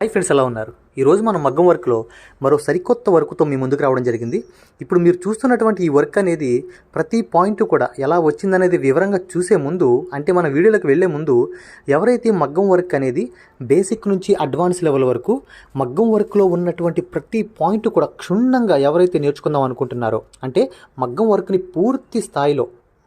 Hi friends ఎలా ఉన్నారు? ఈరోజు మనం మగ్గం వర్క్లో మరో సరికొత్త వర్క్తో మీ ముందుకు రావడం జరిగింది. ఇప్పుడు మీరు చూస్తున్నటువంటి ఈ వర్క్ అనేది ప్రతి పాయింట్ కూడా ఎలా వచ్చిందనేది వివరంగా చూసే ముందు అంటే మన వీడియోలకు వెళ్ళే ముందు ఎవరైతే మగ్గం వర్క్ అనేది బేసిక్ నుంచి అడ్వాన్స్ లెవెల్ వరకు మగ్గం వర్క్లో ఉన్నటువంటి ప్రతి పాయింట్ కూడా క్షుణ్ణంగా ఎవరైతే నేర్చుకుందాం అనుకుంటున్నారో అంటే మగ్గం వర్క్ని పూర్తి స్థాయిలో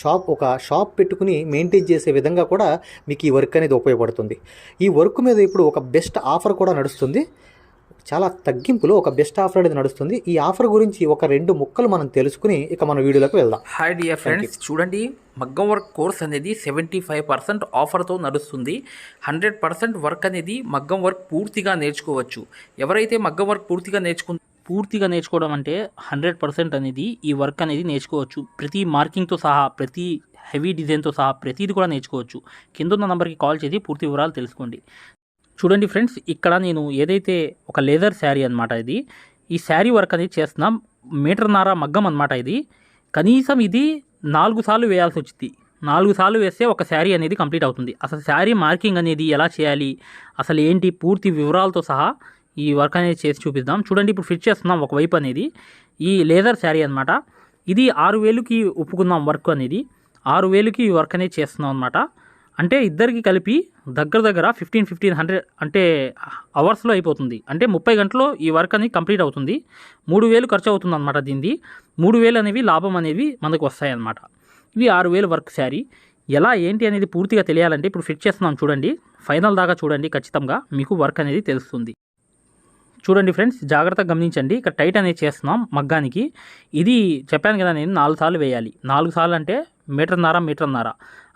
షాప్ ఒక షాప్ పెట్టుకుని మెయింటైన్ చేసే విధంగా కూడా మీకు ఈ వర్క్ అనేది ఉపయోగపడుతుంది. ఈ వర్క్ మీద ఇప్పుడు ఒక బెస్ట్ ఆఫర్ కూడా నడుస్తుంది. చాలా తగ్గింపులో ఒక బెస్ట్ ఆఫర్ అనేది నడుస్తుంది. ఈ ఆఫర్ గురించి ఒక రెండు ముక్కలు మనం తెలుసుకుని ఇక మన వీడియోలోకి వెళ్దాం. హాయ్ డియర్ ఫ్రెండ్స్ చూడండి మగ్గం వర్క్ కోర్స్ అనేది సెవెంటీ ఫైవ్ పర్సెంట్ ఆఫర్తో నడుస్తుంది. హండ్రెడ్ పర్సెంట్ వర్క్ అనేది మగ్గం వర్క్ పూర్తిగా నేర్చుకోవచ్చు. ఎవరైతే మగ్గం వర్క్ పూర్తిగా నేర్చుకు పూర్తిగా నేర్చుకోవడం అంటే హండ్రెడ్ పర్సెంట్ అనేది ఈ వర్క్ అనేది నేర్చుకోవచ్చు. ప్రతి మార్కింగ్తో సహా ప్రతి హెవీ డిజైన్తో సహా ప్రతిది కూడా నేర్చుకోవచ్చు. కింద ఉన్న నెంబర్కి కాల్ చేసి పూర్తి వివరాలు తెలుసుకోండి. చూడండి ఫ్రెండ్స్ ఇక్కడ నేను ఏదైతే ఒక లేదర్ శారీ అనమాట ఇది ఈ శారీ వర్క్ అనేది చేస్తున్నాం నారా మగ్గం అనమాట ఇది. కనీసం ఇది నాలుగు సార్లు వేయాల్సి వచ్చింది నాలుగు సార్లు వేస్తే ఒక శారీ అనేది కంప్లీట్ అవుతుంది. అసలు శారీ మార్కింగ్ అనేది ఎలా చేయాలి? అసలు ఏంటి? పూర్తి వివరాలతో సహా ఈ వర్క్ అనేది చేసి చూపిద్దాం. చూడండి ఇప్పుడు ఫిట్ చేస్తున్నాం ఒకవైపు అనేది. ఈ లేదర్ శారీ అనమాట ఇది ఆరు వేలుకి ఒప్పుకుందాం వర్క్ అనేది. ఆరు వేలుకి ఈ వర్క్ అనేది చేస్తున్నాం అనమాట అంటే ఇద్దరికి కలిపి దగ్గర దగ్గర ఫిఫ్టీన్ ఫిఫ్టీన్ హండ్రెడ్ అంటే అవర్స్లో అయిపోతుంది. అంటే ముప్పై గంటల్లో ఈ వర్క్ అనేది కంప్లీట్ అవుతుంది. మూడు వేలు ఖర్చు అవుతుంది అనమాట దీనిది. మూడు వేలు అనేవి లాభం అనేవి మనకు వస్తాయన్నమాట ఇవి ఆరు వేలు వర్క్ శారీ ఎలా ఏంటి అనేది పూర్తిగా తెలియాలంటే ఇప్పుడు ఫిట్ చేస్తున్నాం చూడండి. ఫైనల్ దాకా చూడండి ఖచ్చితంగా. మీకు వర్క్ అనేది తెలుస్తుంది. చూడండి ఫ్రెండ్స్ జాగ్రత్తగా గమనించండి. ఇక్కడ టైట్ అనేది చేస్తున్నాం మగ్గానికి. ఇది చెప్పాను కదా నేను నాలుగు సార్లు వేయాలి. నాలుగు సార్లు అంటే మీటర్న్నర మీటర్న్నర.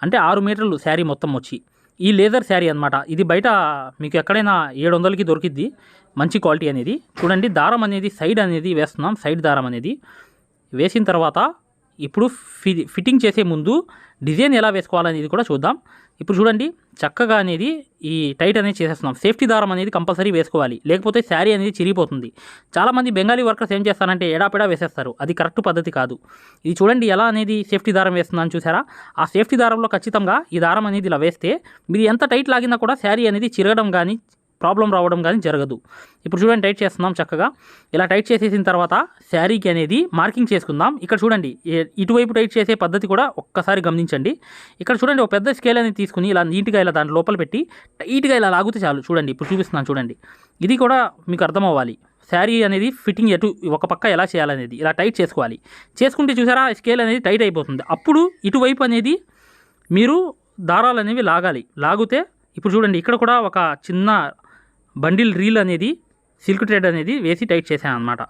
అంటే ఆరు మీటర్లు శారీ మొత్తం వచ్చి. ఈ లేదర్ శారీ అనమాట ఇది బయట మీకు ఎక్కడైనా ఏడు వందలకి దొరికిద్ది. మంచి క్వాలిటీ అనేది. చూడండి దారం అనేది సైడ్ అనేది వేస్తున్నాం. సైడ్ దారం అనేది. వేసిన తర్వాత ఇప్పుడు ఫి ఫిట్టింగ్ చేసే ముందు డిజైన్ ఎలా వేసుకోవాలనేది కూడా చూద్దాం. ఇప్పుడు చూడండి చక్కగా అనేది ఈ టైట్ అనేది చేసేస్తున్నాం. సేఫ్టీ దారం అనేది కంపల్సరీ వేసుకోవాలి. లేకపోతే శారీ అనేది చిరిగిపోతుంది. చాలామంది బెంగాలీ వర్కర్స్ ఏం చేస్తారంటే ఎడాపెడా వేసేస్తారు. అది కరెక్ట్ పద్ధతి కాదు. ఇది చూడండి ఎలా అనేది సేఫ్టీ దారం వేస్తుందని చూసారా? ఆ సేఫ్టీ దారంలో ఖచ్చితంగా ఈ దారం అనేది ఇలా వేస్తే మీరు ఎంత టైట్ లాగినా కూడా శారీ అనేది చిరగడం కానీ ప్రాబ్లం రావడం కానీ జరగదు. ఇప్పుడు చూడండి టైట్ చేస్తున్నాం చక్కగా. ఇలా టైట్ చేసేసిన తర్వాత శారీకి అనేది మార్కింగ్ చేసుకుందాం. ఇక్కడ చూడండి ఇటువైపు టైట్ చేసే పద్ధతి కూడా ఒక్కసారి గమనించండి. ఇక్కడ చూడండి ఒక పెద్ద స్కేల్ అనేది తీసుకుని ఇలా నీట్గా ఇలా దాని లోపల పెట్టి టైట్గా ఇలా లాగితే చాలు. చూడండి ఇప్పుడు చూపిస్తున్నాను చూడండి. ఇది కూడా మీకు అర్థం అవ్వాలి శారీ అనేది ఫిట్టింగ్ ఎటు ఒక పక్క ఎలా చేయాలనేది. ఇలా టైట్ చేసుకోవాలి. చేసుకుంటే చూసారా స్కేల్ అనేది టైట్ అయిపోతుంది. అప్పుడు ఇటువైపు అనేది మీరు దారాలు అనేవి లాగాలి. లాగితే ఇప్పుడు చూడండి ఇక్కడ కూడా ఒక చిన్న బండిల్ రీల్ అనేది సిల్క్ థ్రెడ్ అనేది వేసి టైట్ చేశాను అనమాట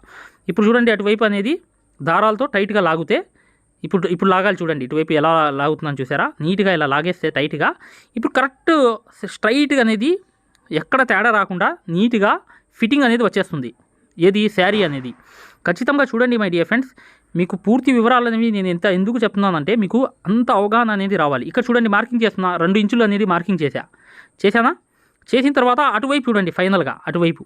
ఇప్పుడు చూడండి అటువైపు అనేది దారాలతో టైట్గా లాగితే ఇప్పుడు ఇప్పుడు లాగాలి చూడండి ఇటువైపు ఎలా లాగుతున్నాను చూసారా? నీట్గా ఇలా లాగేస్తే టైట్గా. ఇప్పుడు కరెక్ట్ స్ట్రైట్గా అనేది ఎక్కడ తేడా రాకుండా నీట్గా ఫిట్టింగ్ అనేది వచ్చేస్తుంది. ఏది? శారీ అనేది. ఖచ్చితంగా చూడండి మై డియర్ ఫ్రెండ్స్ మీకు పూర్తి వివరాలు అనేవి నేను ఎంత ఎందుకు చెప్తున్నానంటే మీకు అంత అవగాహన అనేది రావాలి. ఇక్కడ చూడండి మార్కింగ్ చేస్తున్నా రెండు ఇంచులు అనేది మార్కింగ్ చేశా. చేశానా? చేసిన తర్వాత అటువైపు చూడండి ఫైనల్గా అటువైపు.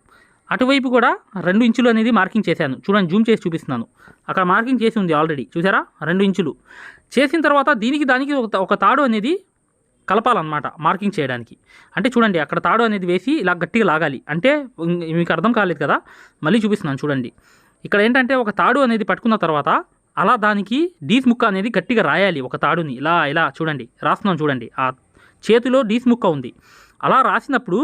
అటువైపు కూడా రెండు ఇంచులు అనేది మార్కింగ్ చేశాను. చూడండి జూమ్ చేసి చూపిస్తున్నాను. అక్కడ మార్కింగ్ చేసి ఉంది ఆల్రెడీ. చూసారా? రెండు ఇంచులు. చేసిన తర్వాత దీనికి దానికి ఒక ఒక తాడు అనేది కలపాలన్నమాట మార్కింగ్ చేయడానికి. అంటే చూడండి అక్కడ తాడు అనేది వేసి ఇలా గట్టిగా లాగాలి. అంటే మీకు అర్థం కాలేదు కదా? మళ్ళీ చూపిస్తున్నాను చూడండి. ఇక్కడ ఏంటంటే ఒక తాడు అనేది పట్టుకున్న తర్వాత అలా దానికి డీస్ ముక్క అనేది గట్టిగా రాయాలి ఒక తాడుని. ఇలా ఇలా చూడండి. రాస్తున్నాం చూడండి. ఆ చేతిలో డీస్ ముక్క ఉంది. అలా రాసినప్పుడు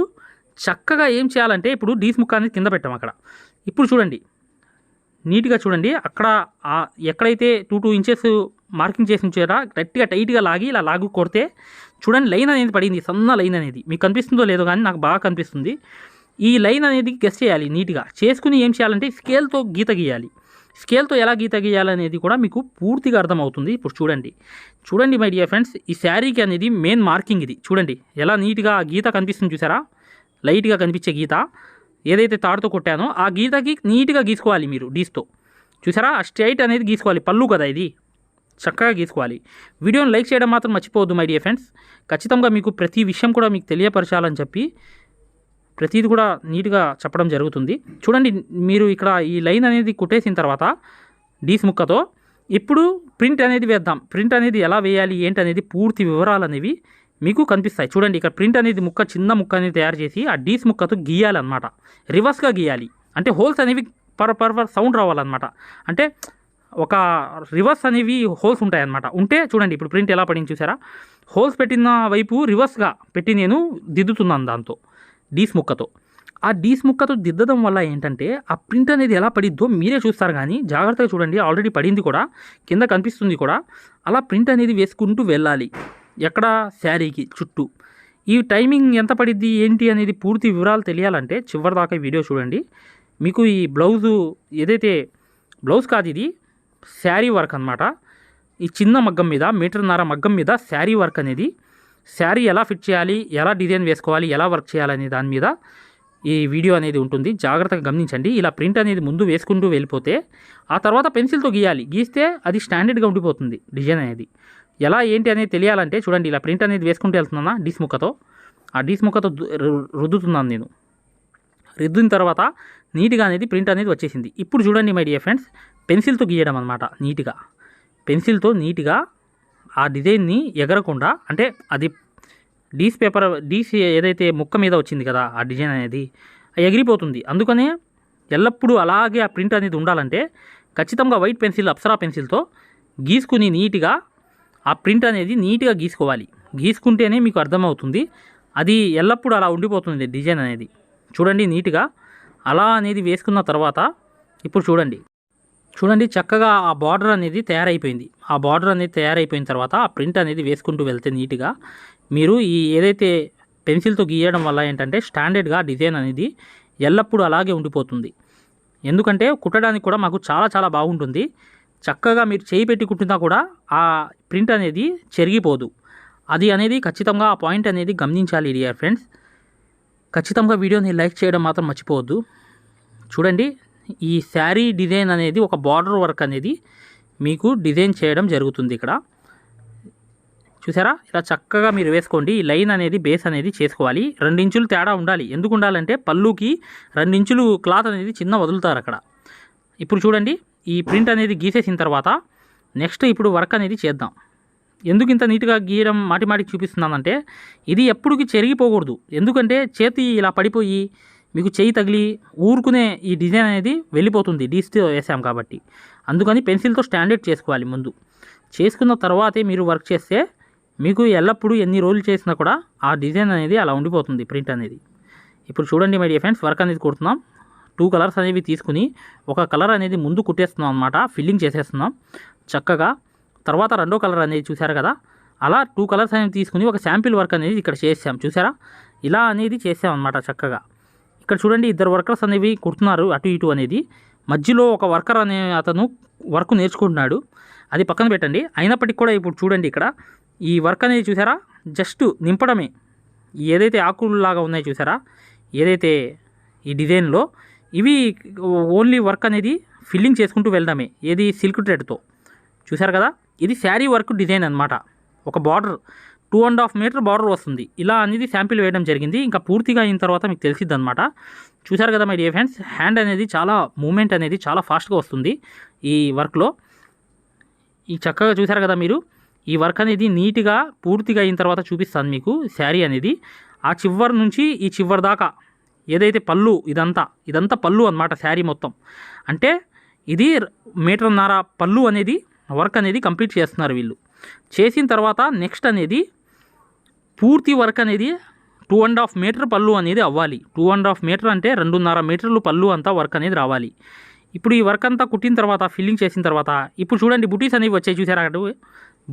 చక్కగా ఏం చేయాలంటే ఇప్పుడు డీస్ ముక్క అనేది కింద పెట్టాం అక్కడ. ఇప్పుడు చూడండి. నీట్గా చూడండి. అక్కడ ఎక్కడైతే టూ టూ ఇంచెస్ మార్కింగ్ చేసి ఉంచారా గట్టిగా టైట్గా లాగి ఇలా లాగు కొడితే చూడండి లైన్ అనేది పడింది. సన్న లైన్ అనేది. మీకు కనిపిస్తుందో లేదో కానీ నాకు బాగా కనిపిస్తుంది. ఈ లైన్ అనేది గెస్ చేయాలి నీట్గా. చేసుకుని ఏం చేయాలంటే స్కేల్తో గీత గీయాలి. స్కేల్తో ఎలా గీత గీయాలనేది కూడా మీకు పూర్తిగా అర్థమవుతుంది. ఇప్పుడు చూడండి. చూడండి మై డియర్ ఫ్రెండ్స్ ఈ శారీకి అనేది మెయిన్ మార్కింగ్ ఇది. చూడండి. ఎలా నీట్గా ఆ గీత కనిపిస్తుంది చూసారా? లైట్గా కనిపించే గీత. ఏదైతే తాడుతో కొట్టానో ఆ గీతకి నీట్గా గీసుకోవాలి మీరు డీస్తో చూసారా? ఆ స్ట్రైట్ అనేది గీసుకోవాలి. పళ్ళు కదా ఇది. చక్కగా గీసుకోవాలి. వీడియోని లైక్ చేయడం మాత్రం మర్చిపోవద్దు మై డియర్ ఫ్రెండ్స్ ఖచ్చితంగా మీకు ప్రతి విషయం కూడా మీకు తెలియపరచాలని చెప్పి ప్రతిది కూడా నీట్గా చెప్పడం జరుగుతుంది. చూడండి మీరు ఇక్కడ ఈ లైన్ అనేది కుట్టేసిన తర్వాత డీస్ ముక్కతో ఇప్పుడు ప్రింట్ అనేది వేద్దాం. ప్రింట్ అనేది ఎలా వేయాలి? ఏంటి అనేది పూర్తి వివరాలు అనేవి మీకు కనిపిస్తాయి. చూడండి ఇక్కడ ప్రింట్ అనేది ముక్క చిన్న ముక్క అనేది తయారు చేసి ఆ డీస్ ముక్కతో గీయాలన్నమాట. రివర్స్గా గీయాలి. అంటే హోల్స్ అనేవి పర్ పర్ పర్ సౌండ్ రావాలన్నమాట. అంటే ఒక రివర్స్ అనేవి హోల్స్ ఉంటాయన్నమాట. ఉంటే చూడండి ఇప్పుడు ప్రింట్ ఎలా పడింది చూసారా? హోల్స్ పెట్టిన వైపు రివర్స్గా పెట్టి నేను దిద్దుతున్నాను దాంతో. డీస్ ముక్కతో. ఆ డీస్ ముక్కతో దిద్దడం వల్ల ఏంటంటే ఆ ప్రింట్ అనేది ఎలా పడిద్దో మీరే చూస్తారు కానీ జాగ్రత్తగా చూడండి ఆల్రెడీ పడింది కూడా కింద కనిపిస్తుంది కూడా అలా ప్రింట్ అనేది వేసుకుంటూ వెళ్ళాలి ఎక్కడ శారీకి చుట్టూ. ఈ టైమింగ్ ఎంత పడిద్ది ఏంటి అనేది పూర్తి వివరాలు తెలియాలంటే చివరిదాకా ఈ వీడియో చూడండి. మీకు ఈ బ్లౌజు ఏదైతే బ్లౌజ్ కాదు ఇది శారీ వర్క్ అనమాట ఈ చిన్న మగ్గం మీద మీటర్న్నర మగ్గం మీద శారీ వర్క్ అనేది శారీ ఎలా ఫిట్ చేయాలి ఎలా డిజైన్ వేసుకోవాలి ఎలా వర్క్ చేయాలనే దాని మీద ఈ వీడియో అనేది ఉంటుంది. జాగ్రత్తగా గమనించండి. ఇలా ప్రింట్ అనేది ముందు వేసుకుంటూ వెళ్ళిపోతే ఆ తర్వాత పెన్సిల్తో గీయాలి. గీస్తే అది స్టాండర్డ్గా ఉండిపోతుంది డిజైన్ అనేది. ఎలా ఏంటి అనేది తెలియాలంటే చూడండి ఇలా ప్రింట్ అనేది వేసుకుంటూ వెళ్తున్నానా డీస్ ముక్కతో? ఆ డీస్ ముక్కతో రు- రుద్దుతున్నాను నేను. రుద్దిన తర్వాత నీట్గా అనేది ప్రింట్ అనేది వచ్చేసింది. ఇప్పుడు చూడండి మై డియర్ ఫ్రెండ్స్ పెన్సిల్తో గీయడం అనమాట నీట్గా. పెన్సిల్తో నీట్గా ఆ డిజైన్ని ఎగరకుండా అంటే అది డీస్ పేపర్ డీస్ ఏదైతే ముక్క మీద వచ్చింది కదా ఆ డిజైన్ అనేది అది ఎగిరిపోతుంది. అందుకనే ఎల్లప్పుడూ అలాగే ఆ ప్రింట్ అనేది ఉండాలంటే ఖచ్చితంగా వైట్ పెన్సిల్ అప్సరా పెన్సిల్తో గీసుకుని నీట్గా ఆ ప్రింట్ అనేది నీట్గా గీసుకోవాలి. గీసుకుంటేనే మీకు అర్థమవుతుంది. అది ఎల్లప్పుడూ అలా ఉండిపోతుంది డిజైన్ అనేది. చూడండి నీట్గా అలా అనేది వేసుకున్న తర్వాత ఇప్పుడు చూడండి. చూడండి చక్కగా ఆ బార్డర్ అనేది తయారైపోయింది. ఆ బార్డర్ అనేది తయారైపోయిన తర్వాత ఆ ప్రింట్ అనేది వేసుకుంటూ వెళ్తే నీట్గా మీరు ఈ ఏదైతే పెన్సిల్తో గీయడం వల్ల ఏంటంటే స్టాండర్డ్గా డిజైన్ అనేది ఎల్లప్పుడూ అలాగే ఉండిపోతుంది. ఎందుకంటే కుట్టడానికి కూడా మాకు చాలా చాలా బాగుంటుంది. చక్కగా మీరు చేయి పెట్టి కుట్టినా కూడా ఆ ప్రింట్ అనేది చెరిగిపోదు. అది అనేది ఖచ్చితంగా ఆ పాయింట్ అనేది గమనించాలి డియర్ ఫ్రెండ్స్. ఖచ్చితంగా వీడియోని లైక్ చేయడం మాత్రం మర్చిపోవద్దు. చూడండి ఈ శారీ డిజైన్ అనేది ఒక బార్డర్ వర్క్ అనేది మీకు డిజైన్ చేయడం జరుగుతుంది ఇక్కడ. చూసారా? ఇలా చక్కగా మీరు వేసుకోండి. ఈ లైన్ అనేది బేస్ అనేది చేసుకోవాలి. రెండించులు తేడా ఉండాలి. ఎందుకు ఉండాలంటే పళ్ళుకి రెండించులు క్లాత్ అనేది చిన్న వదులుతారు అక్కడ. ఇప్పుడు చూడండి. ఈ ప్రింట్ అనేది గీసేసిన తర్వాత నెక్స్ట్ ఇప్పుడు వర్క్ అనేది చేద్దాం. ఎందుకు ఇంత నీట్గా గీయడం మాటిమాటికి చూపిస్తున్నానంటే ఇది ఎప్పుడుకి చెరిగిపోకూడదు. ఎందుకంటే చేతి ఇలా పడిపోయి మీకు చేయి తగిలి ఊరుకునే ఈ డిజైన్ అనేది వెళ్ళిపోతుంది. డీస్తో వేసాం కాబట్టి. అందుకని పెన్సిల్తో స్టాండర్డ్ చేసుకోవాలి ముందు. చేసుకున్న తర్వాతే మీరు వర్క్ చేస్తే మీకు ఎల్లప్పుడూ ఎన్ని రోజులు చేసినా కూడా ఆ డిజైన్ అనేది అలా ఉండిపోతుంది ప్రింట్ అనేది. ఇప్పుడు చూడండి మై డియర్ ఫ్రెండ్స్ వర్క్ అనేది కుడుతున్నాం. టూ కలర్స్ అనేవి తీసుకుని ఒక కలర్ అనేది ముందు కుట్టేస్తున్నాం అనమాట ఫిల్లింగ్ చేసేస్తున్నాం. చక్కగా తర్వాత రెండో కలర్ అనేది చూసారు కదా అలా టూ కలర్స్ అనేవి తీసుకుని ఒక శాంపిల్ వర్క్ అనేది ఇక్కడ చేసాం. చూసారా ఇలా అనేది చేసాం అనమాట చక్కగా. ఇక్కడ చూడండి ఇద్దరు వర్కర్స్ అనేవి కుడుతున్నారు అటు ఇటు అనేది. మధ్యలో ఒక వర్కర్ అనే అతను వర్క్ నేర్చుకుంటున్నాడు. అది పక్కన పెట్టండి. అయినప్పటికీ కూడా ఇప్పుడు చూడండి ఇక్కడ. ఈ వర్క్ అనేది చూసారా? జస్ట్ నింపడమే. ఏదైతే ఆకుల్లాగా ఉన్నాయో చూసారా? ఏదైతే ఈ డిజైన్లో ఇవి ఓన్లీ వర్క్ అనేది ఫిల్లింగ్ చేసుకుంటూ వెళ్ళడమే. ఏది సిల్క్ థ్రెడ్తో. చూసారు కదా? ఇది శారీ వర్క్ డిజైన్ అన్నమాట. ఒక border. Two and half metre border వస్తుంది. ఇలా అనేది శాంపిల్ వేయడం జరిగింది. ఇంకా పూర్తిగా అయిన తర్వాత మీకు తెలిసిద్ది అనమాట చూసారు కదా మై డియర్ ఫ్రెండ్స్ హ్యాండ్ అనేది చాలా మూమెంట్ అనేది చాలా ఫాస్ట్గా వస్తుంది ఈ వర్క్లో. ఈ చక్కగా చూసారు కదా మీరు ఈ వర్క్ అనేది నీట్గా పూర్తిగా అయిన తర్వాత చూపిస్తాను మీకు శారీ అనేది. ఆ చివరి నుంచి ఈ చివరి దాకా ఏదైతే పళ్ళు ఇదంతా ఇదంతా పళ్ళు అన్నమాట శారీ మొత్తం. అంటే ఇది మీటర్న్నర పళ్ళు అనేది వర్క్ అనేది కంప్లీట్ చేస్తున్నారు వీళ్ళు. చేసిన తర్వాత నెక్స్ట్ అనేది పూర్తి వర్క్ అనేది టూ అండ్ హాఫ్ మీటర్ పళ్ళు అనేది అవ్వాలి. టూ అండ్ హాఫ్ మీటర్ అంటే రెండున్నర మీటర్లు పళ్ళు అంతా వర్క్ అనేది రావాలి. ఇప్పుడు ఈ వర్క్ అంతా కుట్టిన తర్వాత ఫిల్లింగ్ చేసిన తర్వాత ఇప్పుడు చూడండి బుటీస్ అనేవి వచ్చాయి చూసారా? అటు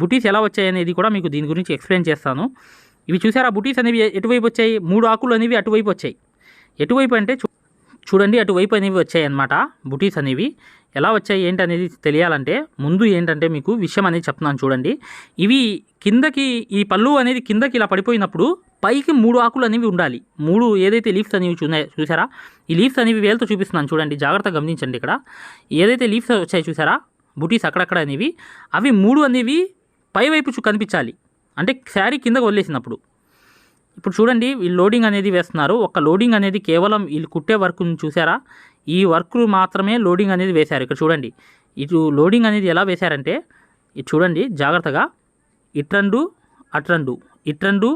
బుటీస్ ఎలా వచ్చాయి అనేది కూడా మీకు దీని గురించి ఎక్స్ప్లెయిన్ చేస్తాను. ఇవి చూసారా బుటీస్ అనేవి ఎటువైపు వచ్చాయి? మూడు ఆకులు అనేవి అటువైపు వచ్చాయి. ఎటువైపు అంటే చూడండి అటువైపు అనేవి వచ్చాయి అన్నమాట బుటీస్ అనేవి. ఎలా వచ్చాయి ఏంటి అనేది తెలియాలంటే ముందు ఏంటంటే మీకు విషయం అనేది చెప్తున్నాను చూడండి. ఇవి కిందకి ఈ పళ్ళు అనేది కిందకి ఇలా పడిపోయినప్పుడు పైకి మూడు ఆకులు అనేవి ఉండాలి. మూడు ఏదైతే లీవ్స్ అనేవి చూన్నాయి చూసారా? ఈ లీవ్స్ అనేవి వేలతో చూపిస్తున్నాను చూడండి జాగ్రత్తగా గమనించండి ఇక్కడ. ఏదైతే లీవ్స్ వచ్చాయి చూసారా? బుటీస్ అక్కడక్కడ అనేవి. అవి మూడు అనేవి పైవైపు చూ కనిపించాలి. అంటే శారీ కిందకు వదిలేసినప్పుడు. ఇప్పుడు చూడండి వీళ్ళు లోడింగ్ అనేది వేస్తున్నారు. ఒక లోడింగ్ అనేది కేవలం వీళ్ళు కుట్టే వర్క్ను చూసారా? ఈ వర్క్ మాత్రమే లోడింగ్ అనేది వేశారు. ఇక్కడ చూడండి. ఇటు లోడింగ్ అనేది ఎలా వేశారంటే ఇది చూడండి జాగ్రత్తగా. ఇట్రండు అట్రండు ఇట్రండు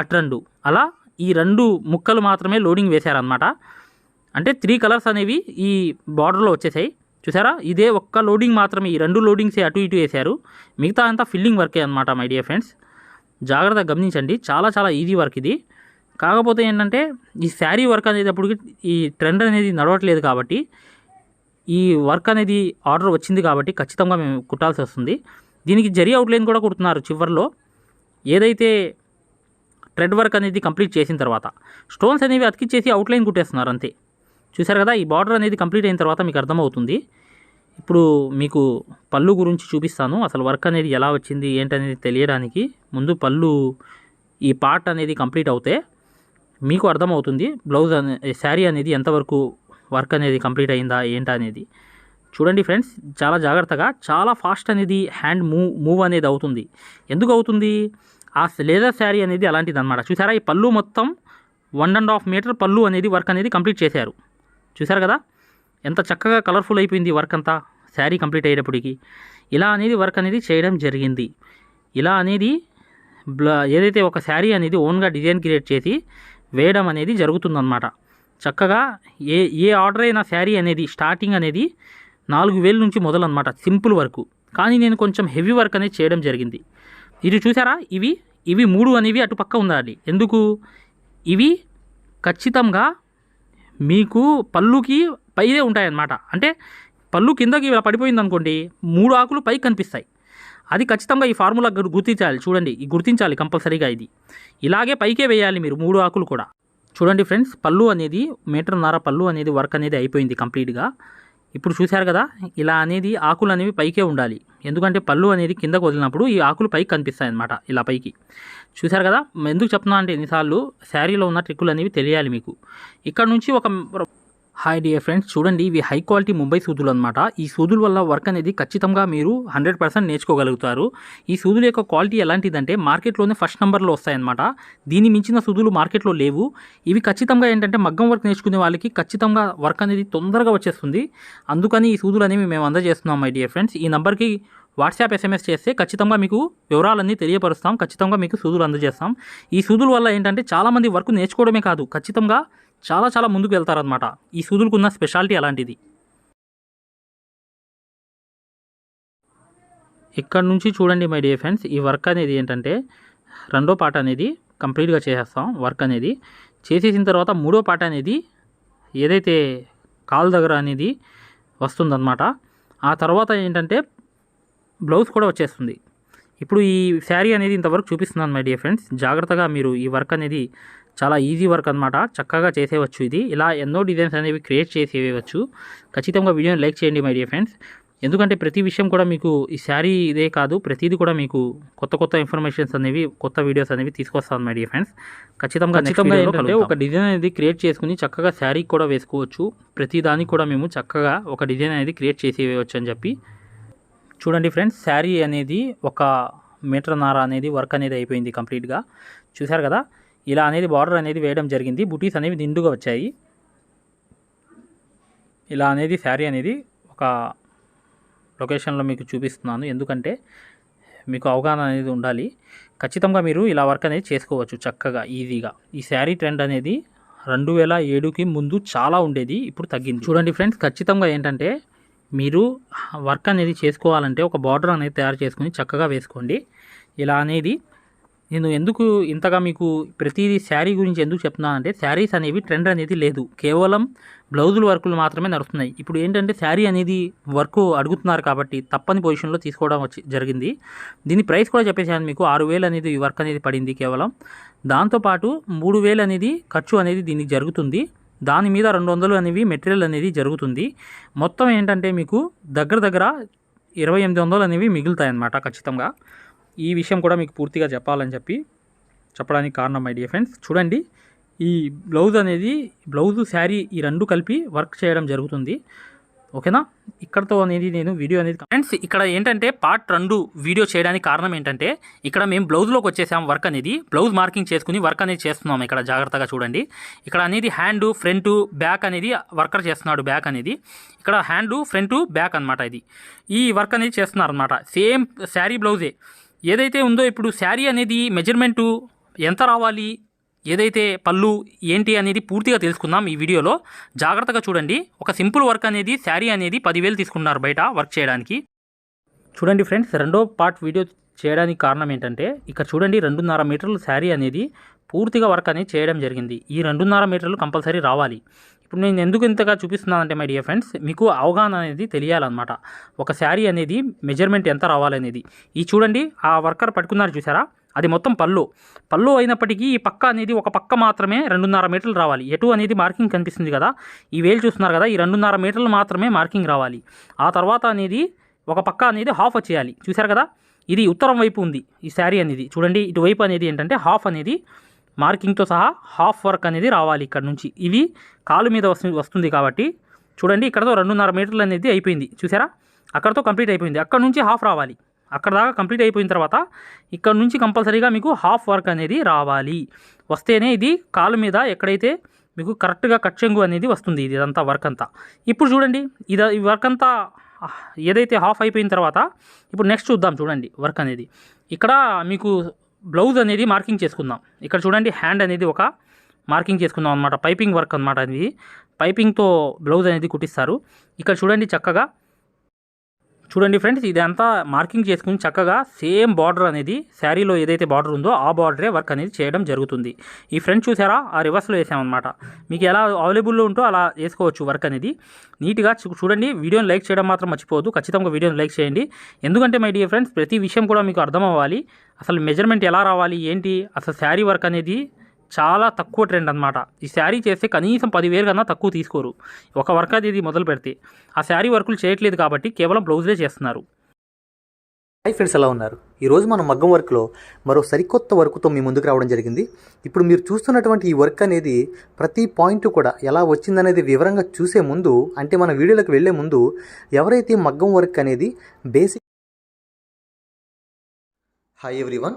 అట్రండు అలా ఈ రెండు ముక్కలు మాత్రమే లోడింగ్ వేశారనమాట అంటే త్రీ కలర్స్ అనేవి ఈ బార్డర్లో వచ్చేసాయి. చూసారా? ఇదే ఒక్క లోడింగ్ మాత్రమే. ఈ రెండు లోడింగ్సే అటు ఇటు వేశారు. మిగతా అంతా ఫిల్లింగ్ వర్కే అనమాట మై డియర్ ఫ్రెండ్స్. జాగ్రత్తగా గమనించండి. చాలా చాలా ఈజీ వర్క్ ఇది. కాకపోతే ఏంటంటే ఈ శారీ వర్క్ అనేటప్పటికి ఈ ట్రెండ్ అనేది నడవట్లేదు కాబట్టి ఈ వర్క్ అనేది ఆర్డర్ వచ్చింది కాబట్టి ఖచ్చితంగా మేము కుట్టాల్సి వస్తుంది. దీనికి జరీ అవుట్లైన్ కూడా కుడుతున్నారు చివర్లో. ఏదైతే ట్రెడ్ వర్క్ అనేది కంప్లీట్ చేసిన తర్వాత స్టోన్స్ అనేవి అతికిచ్చేసి అవుట్లైన్ కుట్టేస్తున్నారు అంతే. చూసారు కదా ఈ బార్డర్ అనేది కంప్లీట్ అయిన తర్వాత మీకు అర్థమవుతుంది. ఇప్పుడు మీకు పళ్ళు గురించి చూపిస్తాను. అసలు వర్క్ అనేది ఎలా వచ్చింది ఏంటనేది తెలియడానికి ముందు పళ్ళు ఈ పార్ట్ అనేది కంప్లీట్ అవుతే మీకు అర్థమవుతుంది బ్లౌజ్ అనే శారీ అనేది ఎంతవరకు వర్క్ అనేది కంప్లీట్ అయిందా ఏంటా అనేది చూడండి ఫ్రెండ్స్ చాలా జాగ్రత్తగా చాలా ఫాస్ట్ అనేది హ్యాండ్ మూవ్ మూవ్ అనేది అవుతుంది. ఎందుకు అవుతుంది? ఆ లేదర్ శారీ అనేది అలాంటిది అనమాట చూసారా ఈ పళ్ళు మొత్తం వన్ అండ్ హాఫ్ మీటర్ పళ్ళు అనేది వర్క్ అనేది కంప్లీట్ చేశారు. చూసారు కదా? ఎంత చక్కగా కలర్ఫుల్ అయిపోయింది వర్క్ అంతా. శారీ కంప్లీట్ అయ్యేటప్పటికి ఇలా అనేది వర్క్ అనేది చేయడం జరిగింది. ఇలా అనేది ఏదైతే ఒక శారీ అనేది ఓన్గా డిజైన్ క్రియేట్ చేసి వేయడం అనేది జరుగుతుందన్నమాట. చక్కగా ఏ ఏ ఆర్డర్ అయిన శారీ అనేది స్టార్టింగ్ అనేది నాలుగు వేల నుంచి మొదలు అనమాట సింపుల్ వర్క్. కానీ నేను కొంచెం హెవీ వర్క్ అనేది చేయడం జరిగింది. ఇది చూసారా? ఇవి ఇవి మూడు అనేవి అటు పక్క ఉండాలి. ఎందుకు? ఇవి ఖచ్చితంగా మీకు పళ్ళుకి పైదే ఉంటాయన్నమాట. అంటే పళ్ళు కిందకి ఇలా పడిపోయింది అనుకోండి మూడు ఆకులు పైకి కనిపిస్తాయి. అది ఖచ్చితంగా ఈ ఫార్ములా గుర్తించాలి. చూడండి ఈ గుర్తించాలి కంపల్సరీగా ఇది. ఇలాగే పైకే వేయాలి మీరు మూడు ఆకులు కూడా. చూడండి ఫ్రెండ్స్ పళ్ళు అనేది మీటర్న్నర పళ్ళు అనేది వర్క్ అనేది అయిపోయింది కంప్లీట్గా. ఇప్పుడు చూశారు కదా ఇలా అనేది ఆకులు అనేవి పైకే ఉండాలి. ఎందుకంటే పళ్ళు అనేది కిందకు వదిలినప్పుడు ఈ ఆకులు పైకి కనిపిస్తాయి అన్నమాట ఇలా పైకి. చూశారు కదా ఎందుకు చెప్తున్నా అంటే ఎన్నిసార్లు శారీలో ఉన్న ట్రిక్కులు అనేవి తెలియాలి మీకు. ఇక్కడ నుంచి ఒక హాయ్ డియర్ ఫ్రెండ్స్ చూడండి ఇవి హై క్వాలిటీ ముంబై సూదులు అనమాట ఈ సూదుల వల్ల వర్క్ అనేది ఖచ్చితంగా మీరు హండ్రెడ్ పర్సెంట్ నేర్చుకోగలుగుతారు. ఈ సూదుల యొక్క క్వాలిటీ ఎలాంటిదంటే మార్కెట్లోనే ఫస్ట్ నెంబర్లో వస్తాయన్నమాట. దీని మించిన సూదులు మార్కెట్లో లేవు. ఇవి ఖచ్చితంగా ఏంటంటే మగ్గం వర్క్ నేర్చుకునే వాళ్ళకి ఖచ్చితంగా వర్క్ అనేది తొందరగా వచ్చేస్తుంది. అందుకని ఈ సూదులు అనేవి మేము అందజేస్తున్నాం మై డియర్ ఫ్రెండ్స్ ఈ నెంబర్కి వాట్సాప్ ఎస్ఎంఎస్ చేస్తే ఖచ్చితంగా మీకు వివరాలన్నీ తెలియపరుస్తాం. ఖచ్చితంగా మీకు సూదులు అందజేస్తాం. ఈ సూదుల వల్ల ఏంటంటే చాలామంది వర్క్ నేర్చుకోవడమే కాదు ఖచ్చితంగా చాలా చాలా ముందుకు వెళ్తారనమాట ఈ సూదులకు ఉన్న స్పెషాలిటీ అలాంటిది. ఇక్కడ నుంచి చూడండి మై డియర్ ఫ్రెండ్స్ ఈ వర్క్ అనేది ఏంటంటే రెండో పాట అనేది కంప్లీట్గా చేసేస్తాం వర్క్ అనేది. చేసేసిన తర్వాత మూడో పాట అనేది ఏదైతే కాల్ దగ్గర అనేది వస్తుందన్నమాట. ఆ తర్వాత ఏంటంటే బ్లౌజ్ కూడా వచ్చేస్తుంది. ఇప్పుడు ఈ శారీ అనేది ఇంతవరకు చూపిస్తున్నాను మై డియర్ ఫ్రెండ్స్. జాగ్రత్తగా మీరు ఈ వర్క్ అనేది చాలా ఈజీ వర్క్ అనమాట చక్కగా చేసేయవచ్చు ఇది. ఇలా ఎన్నో డిజైన్స్ అనేవి క్రియేట్ చేసేయవచ్చు. ఖచ్చితంగా వీడియోని లైక్ చేయండి మై డియర్ ఫ్రెండ్స్ ఎందుకంటే ప్రతి విషయం కూడా మీకు ఈ శారీ ఇదే కాదు ప్రతిదీ కూడా మీకు కొత్త కొత్త ఇన్ఫర్మేషన్స్ అనేవి కొత్త వీడియోస్ అనేవి తీసుకొస్తాను మై డియర్ ఫ్రెండ్స్ ఖచ్చితంగా ఖచ్చితంగా ఏంటంటే ఒక డిజైన్ అనేది క్రియేట్ చేసుకుని చక్కగా శారీ కూడా వేసుకోవచ్చు. ప్రతి దానికి కూడా మేము చక్కగా ఒక డిజైన్ అనేది క్రియేట్ చేసి వేయవచ్చు అని చెప్పి. చూడండి ఫ్రెండ్స్ శారీ అనేది ఒక మీటర్ నార అనేది వర్క్ అనేది అయిపోయింది కంప్లీట్గా చూశారు కదా? ఇలా అనేది బార్డర్ అనేది వేయడం జరిగింది. బుటీస్ అనేవి నిండుగా వచ్చాయి. ఇలా అనేది శారీ అనేది ఒక లొకేషన్లో మీకు చూపిస్తున్నాను. ఎందుకంటే మీకు అవగాహన అనేది ఉండాలి. ఖచ్చితంగా మీరు ఇలా వర్క్ అనేది చేసుకోవచ్చు చక్కగా ఈజీగా ఈ శారీ ట్రెండ్ అనేది రెండు వేల ఏడుకి ముందు చాలా ఉండేది ఇప్పుడు తగ్గింది. చూడండి ఫ్రెండ్స్ ఖచ్చితంగా ఏంటంటే మీరు వర్క్ అనేది చేసుకోవాలంటే ఒక బార్డర్ అనేది తయారు చేసుకుని చక్కగా వేసుకోండి. ఇలా అనేది నేను ఎందుకు ఇంతగా మీకు ప్రతిదీ శారీ గురించి ఎందుకు చెప్తున్నానంటే శారీస్ అనేవి ట్రెండ్ అనేది లేదు. కేవలం బ్లౌజులు వర్కులు మాత్రమే నడుస్తున్నాయి. ఇప్పుడు ఏంటంటే శారీ అనేది వర్క్ అడుగుతున్నారు కాబట్టి తప్పని పొజిషన్లో తీసుకోవడం వచ్చి జరిగింది. దీని ప్రైస్ కూడా చెప్పేసాను మీకు. ఆరు వేలు అనేది ఈ వర్క్ అనేది పడింది కేవలం. దాంతోపాటు మూడు వేలు అనేది ఖర్చు అనేది దీనికి జరుగుతుంది. దాని మీద రెండు వందలు అనేవి మెటీరియల్ అనేది జరుగుతుంది. మొత్తం ఏంటంటే మీకు దగ్గర దగ్గర ఇరవై ఎనిమిది వందలు అనేవి మిగులుతాయి అన్నమాట ఖచ్చితంగా. ఈ విషయం కూడా మీకు పూర్తిగా చెప్పాలని చెప్పి చెప్పడానికి కారణం మై డియర్ ఫ్రెండ్స్ చూడండి ఈ బ్లౌజ్ అనేది బ్లౌజ్ శారీ ఈ రెండు కలిపి వర్క్ చేయడం జరుగుతుంది. ఓకేనా? ఇక్కడతో అనేది నేను వీడియో అనేది ఫ్రెండ్స్ ఇక్కడ ఏంటంటే పార్ట్ రెండు వీడియో చేయడానికి కారణం ఏంటంటే ఇక్కడ మేము బ్లౌజ్లోకి వచ్చేసాం వర్క్ అనేది. బ్లౌజ్ మార్కింగ్ చేసుకుని వర్క్ అనేది చేస్తున్నాం ఇక్కడ జాగ్రత్తగా చూడండి. ఇక్కడ అనేది హ్యాండ్ ఫ్రంట్ బ్యాక్ అనేది వర్కర్ చేస్తున్నాడు బ్యాక్ అనేది. ఇక్కడ హ్యాండ్ ఫ్రంట్ బ్యాక్ అన్నమాట ఇది. ఈ వర్క్ అనేది చేస్తున్నారు అనమాట సేమ్ శారీ బ్లౌజే ఏదైతే ఉందో ఇప్పుడు శారీ అనేది మెజర్మెంటు ఎంత రావాలి? ఏదైతే పళ్ళు ఏంటి అనేది పూర్తిగా తెలుసుకుందాం ఈ వీడియోలో. జాగ్రత్తగా చూడండి. ఒక సింపుల్ వర్క్ అనేది శారీ అనేది పదివేలు తీసుకున్నారు బయట వర్క్ చేయడానికి. చూడండి ఫ్రెండ్స్ రెండో పార్ట్ వీడియో చేయడానికి కారణం ఏంటంటే ఇక్కడ చూడండి రెండున్నర మీటర్లు శారీ అనేది పూర్తిగా వర్క్ అనేది చేయడం జరిగింది. ఈ రెండున్నర మీటర్లు కంపల్సరీ రావాలి. ఇప్పుడు నేను ఎందుకు ఇంతగా చూపిస్తున్నానంటే మై డియర్ ఫ్రెండ్స్ మీకు అవగాహన అనేది తెలియాలన్నమాట. ఒక శారీ అనేది మెజర్మెంట్ ఎంత రావాలనేది. ఈ చూడండి ఆ వర్కర్ పట్టుకున్నారు చూసారా? అది మొత్తం పళ్ళు. పళ్ళు అయినప్పటికీ ఈ పక్క అనేది ఒక పక్క మాత్రమే రెండున్నర మీటర్లు రావాలి. ఎటు అనేది మార్కింగ్ కనిపిస్తుంది కదా? ఈ వేలు చూస్తున్నారు కదా? ఈ రెండున్నర మీటర్లు మాత్రమే మార్కింగ్ రావాలి. ఆ తర్వాత అనేది ఒక పక్క అనేది హాఫ్ వచ్చేయాలి. చూసారు కదా? ఇది ఉత్తరం వైపు ఉంది ఈ శారీ అనేది. చూడండి ఇటువైపు అనేది ఏంటంటే హాఫ్ అనేది మార్కింగ్తో సహా హాఫ్ వర్క్ అనేది రావాలి ఇక్కడ నుంచి. ఇవి కాలు మీద వస్తుంది కాబట్టి చూడండి ఇక్కడతో రెండున్నర మీటర్లు అనేది అయిపోయింది. చూసారా? అక్కడతో కంప్లీట్ అయిపోయింది. అక్కడ నుంచి హాఫ్ రావాలి. అక్కడ దాకా కంప్లీట్ అయిపోయిన తర్వాత ఇక్కడ నుంచి కంపల్సరీగా మీకు హాఫ్ వర్క్ అనేది రావాలి. వస్తేనే ఇది కాలు మీద ఎక్కడైతే మీకు కరెక్ట్గా కట్చెంగు అనేది వస్తుంది ఇది ఇదంతా వర్క్ అంతా. ఇప్పుడు చూడండి ఇది ఈ వర్క్ అంతా ఏదైతే హాఫ్ అయిపోయిన తర్వాత ఇప్పుడు నెక్స్ట్ చూద్దాం చూడండి వర్క్ అనేది. ఇక్కడ మీకు బ్లౌజ్ అనేది మార్కింగ్ చేసుకుందాం. ఇక్కడ చూడండి హ్యాండ్ అనేది ఒక మార్కింగ్ చేసుకుందాం అనమాట పైపింగ్ వర్క్ అనమాట అనేది పైపింగ్తో బ్లౌజ్ అనేది కుట్టిస్తారు. ఇక్కడ చూడండి చక్కగా చూడండి ఫ్రెండ్స్ ఇదంతా మార్కింగ్ చేసుకుని చక్కగా సేమ్ బార్డర్ అనేది శారీలో ఏదైతే బార్డర్ ఉందో ఆ బార్డరే వర్క్ అనేది చేయడం జరుగుతుంది. ఈ ఫ్రంట్ చూసారా? ఆ రివర్స్లో వేసామన్నమాట. మీకు ఎలా అవైలబుల్లో ఉంటో అలా వేసుకోవచ్చు వర్క్ అనేది. నీట్గా చూడండి వీడియోని లైక్ చేయడం మాత్రం మర్చిపోవద్దు. ఖచ్చితంగా వీడియోని లైక్ చేయండి. ఎందుకంటే మై డియర్ ఫ్రెండ్స్ ప్రతి విషయం కూడా మీకు అర్థం అవ్వాలి అసలు మెజర్మెంట్ ఎలా రావాలి? ఏంటి? అసలు శారీ వర్క్ అనేది చాలా తక్కువ ట్రెండ్ అనమాట ఈ శారీ చేస్తే కనీసం పదివేలు కన్నా తక్కువ తీసుకోరు. ఒక వర్క్ అది ఇది మొదలు పెడితే. ఆ శారీ వర్కులు చేయట్లేదు కాబట్టి కేవలం బ్లౌజులే చేస్తున్నారు. హై ఫ్రెండ్స్ ఎలా ఉన్నారు? ఈరోజు మనం మగ్గం వర్క్లో మరో సరికొత్త వర్క్తో మీ ముందుకు రావడం జరిగింది. ఇప్పుడు మీరు చూస్తున్నటువంటి ఈ వర్క్ అనేది ప్రతి పాయింట్ కూడా ఎలా వచ్చిందనేది వివరంగా చూసే ముందు అంటే మన వీడియోలకు వెళ్ళే ముందు ఎవరైతే మగ్గం వర్క్ అనేది బేసిక్ హాయ్ ఎవ్రీవన్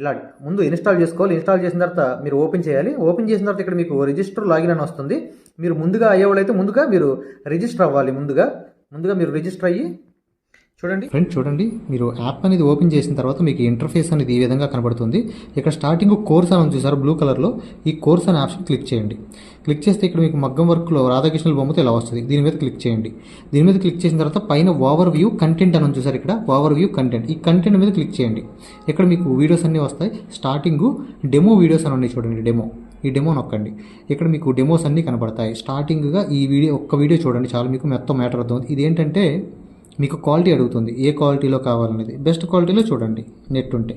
ఇలా ముందు ఇన్స్టాల్ చేసుకోవాలి. ఇన్స్టాల్ చేసిన తర్వాత మీరు ఓపెన్ చేయాలి. ఓపెన్ చేసిన తర్వాత ఇక్కడ మీకు రిజిస్టర్ లాగిన్ అని వస్తుంది. మీరు ముందుగా అయ్యేవాళ్ళైతే ముందుగా మీరు రిజిస్టర్ అవ్వాలి. ముందుగా ముందుగా మీరు రిజిస్టర్ అయ్యి చూడండి. ఫ్రెండ్ చూడండి. మీరు యాప్ అనేది ఓపెన్ చేసిన తర్వాత మీకు ఇంటర్ఫేస్ అనేది ఈ విధంగా కనబడుతుంది. ఇక్కడ స్టార్టింగ్ కోర్స్ అని చూసారు? బ్లూ కలర్లో ఈ కోర్స్ అనే ఆప్షన్ క్లిక్ చేయండి. క్లిక్ చేస్తే ఇక్కడ మీకు మగ్గం వర్క్లో రాధాకృష్ణుల బొమ్మతో ఇలా వస్తుంది. దీని మీద క్లిక్ చేయండి. దీని మీద క్లిక్ చేసిన తర్వాత పైన ఓవర్ వ్యూ కంటెంట్ అని చూసారు ఇక్కడ. Overview content. ఈ కంటెంట్ మీద క్లిక్ చేయండి. ఇక్కడ మీకు వీడియోస్ అన్నీ వస్తాయి. స్టార్టింగ్ డెమో వీడియోస్ అని ఉన్నాయి చూడండి డెమో. ఈ డెమో నొక్కండి. ఇక్కడ మీకు డెమోస్ అన్నీ కనబడతాయి. స్టార్టింగ్గా ఈ వీడియో ఒక్క వీడియో చూడండి చాలా. మీకు మొత్తం మ్యాటర్ అవుతుంది ఇది ఏంటంటే మీకు క్వాలిటీ అడుగుతుంది. ఏ క్వాలిటీలో కావాలనేది. బెస్ట్ క్వాలిటీలో చూడండి. నెట్ ఉంటే.